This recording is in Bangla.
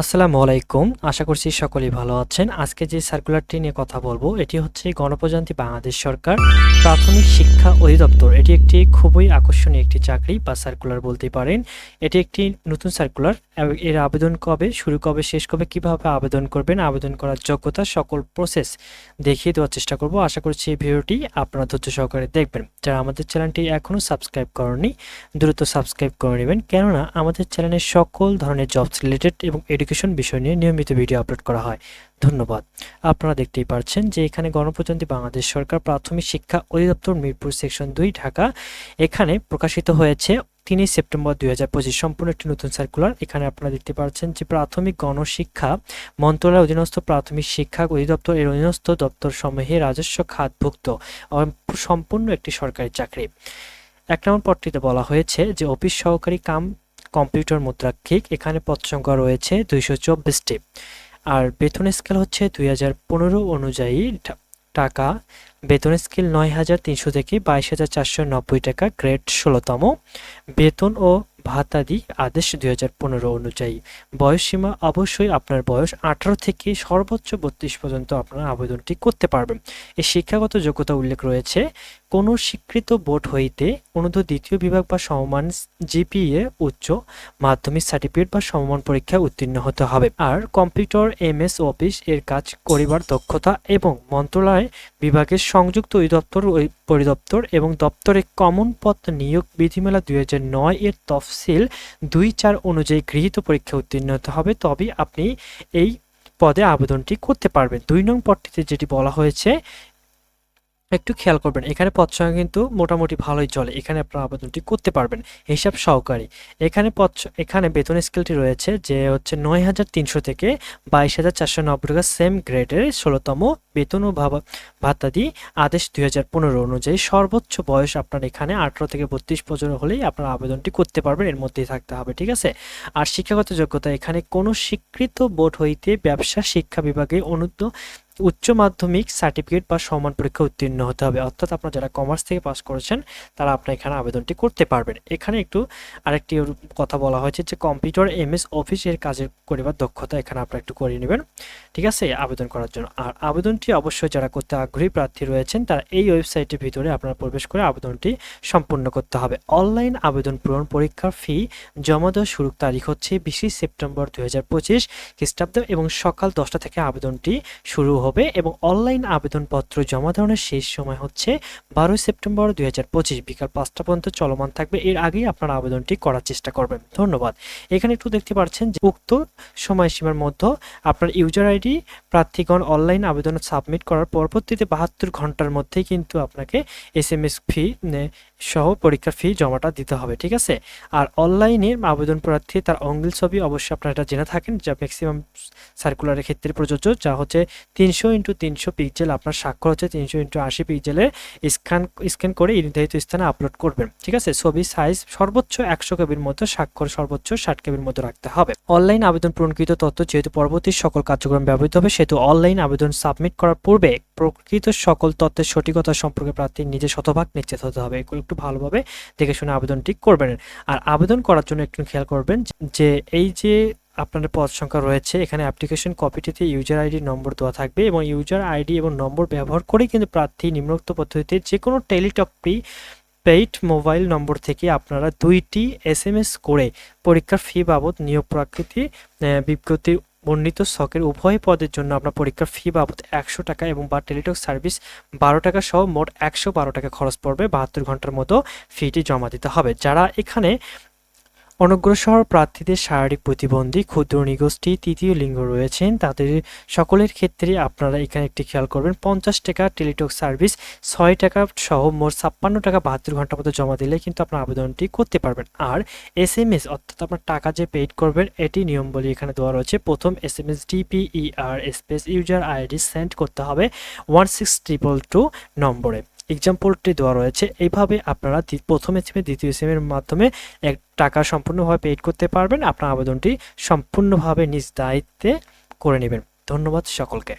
আসসালামু আলাইকুম। আশা করছি সকলেই ভালো আছেন। আজকে যে সার্কুলারটি নিয়ে কথা বলব, এটি হচ্ছে গণপ্রজাতন্ত্রী বাংলাদেশ সরকার প্রাথমিক শিক্ষা অধিদপ্তর। এটি একটি খুবই আকর্ষণীয় একটি চাকরি বা সার্কুলার বলতে পারেন। এটি একটি নতুন সার্কুলার এর আবেদন কবে, শুরু কবে, শেষ কবে, কীভাবে আবেদন করবেন, আবেদন করার যোগ্যতা, সকল প্রসেস দেখিয়ে দেওয়ার চেষ্টা করব। আশা করছি এই ভিডিওটি আপনারা ধৈর্য সহকারে দেখবেন। যারা আমাদের চ্যানেলটি এখনও সাবস্ক্রাইব করেননি, দ্রুত সাবস্ক্রাইব করে নেবেন। কেননা, আমাদের চ্যানেলে সকল ধরনের জবস রিলেটেড এবং এডুকেশন বিষয় নিয়ে নিয়মিত ভিডিও আপলোড করা হয়। ধন্যবাদ। আপনারা দেখতেই পাচ্ছেন যে এখানে গণপ্রজাতন্ত্রী বাংলাদেশ সরকার প্রাথমিক শিক্ষা অধিদপ্তর মিরপুর সেকশন দুই, ঢাকা, এখানে প্রকাশিত হয়েছে তিনই সেপ্টেম্বর দুই হাজার পঁচিশ। সম্পূর্ণ একটি নতুন সার্কুলার এখানে আপনারা দেখতে পাচ্ছেন যে প্রাথমিক গণশিক্ষা মন্ত্রণালয়ের অধীনস্থ প্রাথমিক শিক্ষা অধিদপ্তর এর অধীনস্থ দপ্তর সমূহে রাজস্ব খাতভুক্ত সম্পূর্ণ একটি সরকারি চাকরি। এক নম্বর পদটিতে বলা হয়েছে যে অফিস সহকারী কাম কম্পিউটার মুদ্রাক্ষিক, এখানে পদ সংখ্যা রয়েছে দুইশো চব্বিশটি। আর বেতন স্কেল হচ্ছে দুই হাজার পনেরো অনুযায়ী টাকা। বেতন স্কেল নয় হাজার তিনশো থেকে বাইশ হাজার চারশো নব্বই টাকা, গ্রেড ষোলোতম। বেতন ও ভাতাদি আদেশ দুই হাজার পনেরো অনুযায়ী। বয়সসীমা অবশ্যই আপনার বয়স আঠারো থেকে সর্বোচ্চ বত্রিশ পর্যন্ত আপনারা আবেদনটি করতে পারবেন। এই শিক্ষাগত যোগ্যতা উল্লেখ রয়েছে, কোনো স্বীকৃত বোর্ড হইতে অনুদ দ্বিতীয় বিভাগ বা সমমান জিপিএ উচ্চ মাধ্যমিক সার্টিফিকেট বা সমমান পরীক্ষায় উত্তীর্ণ হতে হবে। আর কম্পিউটার এম এস অফিস এর কাজ করিবার দক্ষতা এবং মন্ত্রণালয় বিভাগের সংযুক্ত অধিদপ্তর, পরিদপ্তর এবং দপ্তরে কমন পদ নিয়োগ বিধিমেলা দুই হাজার নয় এর তফসিল দুই চার অনুযায়ী গৃহীত পরীক্ষা উত্তীর্ণ হতে হবে তবে আপনি এই পদে আবেদনটি করতে পারবেন। দুই নং পদটিতে যেটি বলা হয়েছে একটু খেয়াল করবেন, এখানে পদ কিন্তু মোটামুটি ভালোই চলে, এখানে আপনারা আবেদনটি করতে পারবেন, হিসাব সহকারী। এখানে পদ এখানে বেতন স্কেলটি রয়েছে যে হচ্ছে নয় হাজার তিনশো থেকে বাইশ হাজার চারশো নব্বই টাকা সেম গ্রেডের ষোলোতম বেতন ও ভাতাদি আদেশ দুই হাজার পনেরো অনুযায়ী সর্বোচ্চ বয়স আপনার এখানে আঠারো থেকে বত্রিশ বছর হলেই আপনার আবেদনটি করতে পারবেন, এর মধ্যেই থাকতে হবে, ঠিক আছে? আর শিক্ষাগত যোগ্যতা, এখানে কোনো স্বীকৃত বোর্ড হইতে ব্যবসা শিক্ষা বিভাগে অনুদ্ধ উচ্চ মাধ্যমিক সার্টিফিকেট বা সমান পরীক্ষা উত্তীর্ণ হতে হবে। অর্থাৎ আপনারা যারা কমার্স থেকে পাস করেছেন, তারা আপনার এখানে আবেদনটি করতে পারবেন। এখানে একটু আরেকটি কথা বলা হয়েছে যে কম্পিউটার এম এস অফিসের কাজের করিবার দক্ষতা এখানে আপনারা একটু করে নেবেন। ঠিক আছে? আবেদন করার জন্য। আর আবেদনটি অবশ্যই যারা করতে আগ্রহী প্রার্থী রয়েছেন, তারা এই ওয়েবসাইটের ভিতরে আপনারা প্রবেশ করে আবেদনটি সম্পূর্ণ করতে হবে। অনলাইন আবেদন পূরণ পরীক্ষার ফি জমা দেওয়ার শুরু তারিখ হচ্ছে বিশে সেপ্টেম্বর দুই হাজার পঁচিশ খ্রিস্টাব্দ এবং সকাল দশটা থেকে আবেদনটি শুরু হবে এবং অনলাইন আবেদনপত্র জমা দেওয়ার শেষ সময় হচ্ছে বারোই সেপ্টেম্বর দুই হাজার পঁচিশ বিকাল পাঁচটা পর্যন্ত চলমান থাকবে। এর আগেই আপনারা আবেদনটি করার চেষ্টা করবেন। ধন্যবাদ। এখানে একটু দেখতে পাচ্ছেন যে উক্ত সময়সীমার মধ্যে আপনার ইউজার আইডি, প্রার্থীগণ অনলাইন আবেদন সাবমিট করার পরবর্তীতে বাহাত্তর ঘণ্টার মধ্যেই কিন্তু আপনাকে এস এম এস ফি সহ পরীক্ষার ফি জমাটা দিতে হবে, ঠিক আছে? আর অনলাইনে আবেদন প্রার্থী তার অঙ্গিল ছবি অবশ্যই আপনারা এটা জেনে থাকেন, যা ম্যাক্সিমাম সার্কুলারের ক্ষেত্রে প্রযোজ্য, যা হচ্ছে তিনশো ইন্টু তিনশো পিক্সেল আপনার স্বাক্ষর হচ্ছে তিনশো ইন্টু আশি পিক্সেলের স্ক্যান স্ক্যান করে নির্ধারিত স্থানে আপলোড করবেন, ঠিক আছে? ছবি সাইজ সর্বোচ্চ একশো কেবির মধ্যে স্বাক্ষর সর্বোচ্চ ষাট কেবির মধ্যে রাখতে হবে। অনলাইন আবেদন পূরণকৃত তথ্য যেহেতু পরবর্তী সকল কার্যক্রম ব্যবহৃত হবে, সেহেতু অনলাইন আবেদন সাবমিট করার পূর্বে প্রকৃত সকল তথ্যের সঠিকতা সম্পর্কে প্রার্থী নিজে শতভাগ নিশ্চিত হতে হবে। এগুলো একটু ভালোভাবে দেখে শুনে আবেদনটি করবেন। আর আবেদন করার জন্য একটু খেয়াল করবেন যে এই যে আপনার পদ সংখ্যা রয়েছে, এখানে অ্যাপ্লিকেশন কপিটিতে ইউজার আইডি নম্বর দেওয়া থাকবে এবং ইউজার আইডি এবং নম্বর ব্যবহার করে কিন্তু প্রার্থী নিম্নোক্ত পদ্ধতিতে যে কোনো টেলিটক প্রি পেইড মোবাইল নম্বর থেকে আপনারা দুইটি এস করে পরীক্ষার ফি বাবদ নিয়োগ প্রাকৃতি বিজ্ঞপ্তি বর্ণিত শখের উভয় পদের জন্য আপনার পরীক্ষার ফি বাবদ একশো টাকা এবং বা টেলিটক সার্ভিস বারো টাকা সহ মোট একশো বারো টাকা খরচ পড়বে বাহাত্তর ঘণ্টার মতো ফিটি জমা দিতে হবে। যারা এখানে অনগ্রসর প্রার্থীদের শারীরিক প্রতিবন্ধী, ক্ষুদ্র নিগোষ্ঠী, তৃতীয় লিঙ্গ রয়েছেন, তাদের সকলের ক্ষেত্রে আপনারা এখানে একটি খেয়াল করবেন, পঞ্চাশ টাকা টেলিটক সার্ভিস, ছয় টাকা সহ মোট ছাপ্পান্ন টাকা বাহাত্তর ঘণ্টা মতো জমা দিলে কিন্তু আপনার আবেদনটি করতে পারবেন। আর এস এম এস অর্থাৎ আপনার টাকা যে পেইড করবেন, এটি নিয়ম বলে এখানে দেওয়া রয়েছে। প্রথম S M S DPER space user ID send করতে হবে, ওয়ান সিক্স ট্রিপল টু নম্বরে। এক্সাম্পলটি দেওয়া রয়েছে। এইভাবে আপনারা প্রথম এসিমে দ্বিতীয় সিমের মাধ্যমে এক টাকা সম্পূর্ণভাবে পেড করতে পারবেন। আপনার আবেদনটি সম্পূর্ণভাবে নিজ দায়িত্বে করে নেবেন। ধন্যবাদ সকলকে।